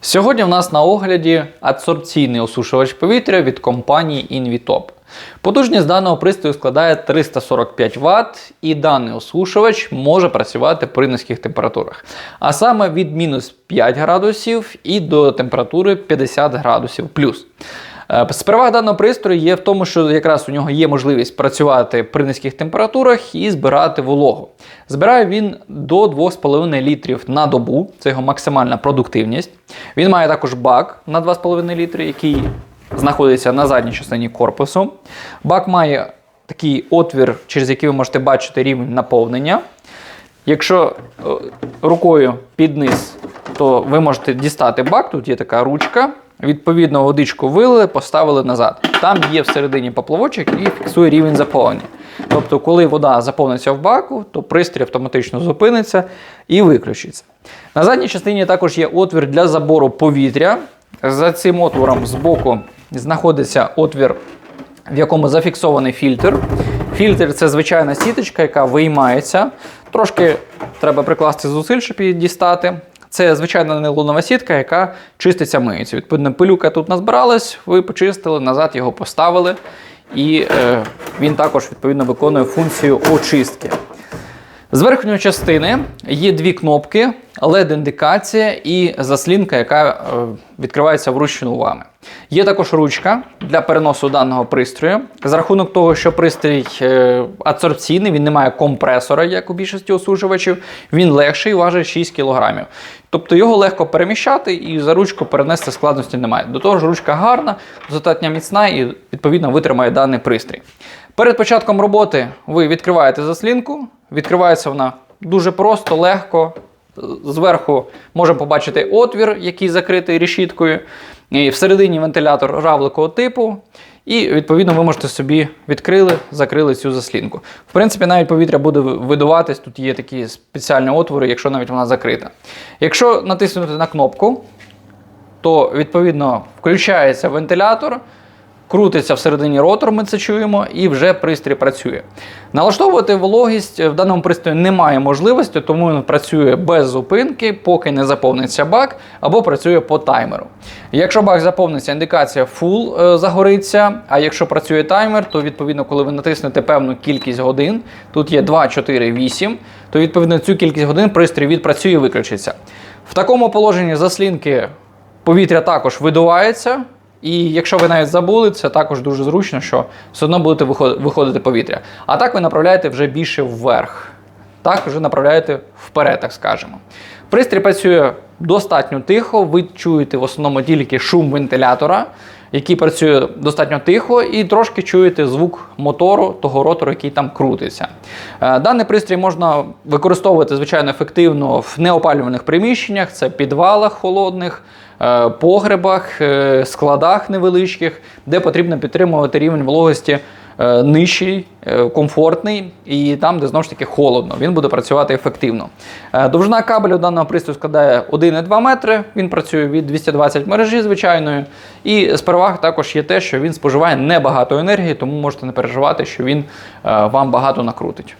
Сьогодні в нас на огляді адсорбційний осушувач повітря від компанії Invitop. Потужність даного пристрою складає 345 Вт, і даний осушувач може працювати при низьких температурах. А саме від мінус 5 градусів і до температури 50 градусів плюс. Е, З переваг даного пристрою є в тому, що якраз у нього є можливість працювати при низьких температурах і збирати вологу. Збирає він до 2,5 літрів на добу, це його максимальна продуктивність. Він має також бак на 2,5 літри, який знаходиться на задній частині корпусу. Бак має такий отвір, через який ви можете бачити рівень наповнення. Якщо е, рукою під низ, то ви можете дістати бак, тут є така ручка. Відповідно, водичку вилили, поставили назад. Там є всередині поплавочок і фіксує рівень заповнення. Тобто, коли вода заповниться в баку, то пристрій автоматично зупиниться і виключиться. На задній частині також є отвір для забору повітря. За цим отвором збоку знаходиться отвір в якому зафіксований фільтр. Фільтр це звичайна сіточка, яка виймається. Трошки треба прикласти зусиль, щоб її дістати. Це звичайна нейлонова сітка, яка чиститься миється. Відповідно, пилюка тут назбиралась, ви почистили, назад його поставили, і е, він також відповідно виконує функцію очистки. З верхньої частини є дві кнопки, LED-індикація і заслінка, яка е, відкривається вручну вами. Є також ручка для переносу даного пристрою. За рахунок того, що пристрій е, адсорбційний, він не має компресора, як у більшості осушувачів, він легший, важить 6 кг. Тобто його легко переміщати і за ручку перенести складності немає. До того ж, ручка гарна, достатньо міцна і відповідно витримає даний пристрій. Перед початком роботи ви відкриваєте заслінку, відкривається вона дуже просто, легко. Зверху можемо побачити отвір, який закритий решіткою. І всередині вентилятор равликового типу. І, відповідно, ви можете собі відкрили, закрили цю заслінку. В принципі, навіть повітря буде видуватись, тут є такі спеціальні отвори, якщо навіть вона закрита. Якщо натиснути на кнопку, то відповідно включається вентилятор, крутиться всередині ротор, ми це чуємо, і вже пристрій працює. Налаштовувати вологість в даному пристрої немає можливості, тому він працює без зупинки, поки не заповниться бак, або працює по таймеру. Якщо бак заповниться, індикація full е, загориться. А якщо працює таймер, то відповідно, коли ви натиснете певну кількість годин, тут є 2, 4, 8, то відповідно цю кількість годин пристрій відпрацює і виключиться. В такому положенні заслінки повітря також видувається. І якщо ви навіть забули, це також дуже зручно, що все одно будете виходити повітря. А так ви направляєте вже більше вверх. Так, вже направляєте вперед, так скажемо. Пристрій працює достатньо тихо, ви чуєте в основному тільки шум вентилятора, який працює достатньо тихо, і трошки чуєте звук мотору, того ротору, який там крутиться. Е, Даний пристрій можна використовувати звичайно ефективно в неопалюваних приміщеннях, це підвалах холодних, е, погребах, е, складах невеличких, де потрібно підтримувати рівень вологості нижчий, е, комфортний, і там, де знову ж таки холодно, він буде працювати ефективно. Е, Довжина кабелю даного пристрою складає 1,2 метри. Він працює від 220 мережі звичайної. І з переваг також є те, що він споживає небагато енергії, тому можете не переживати, що він е, вам багато накрутить.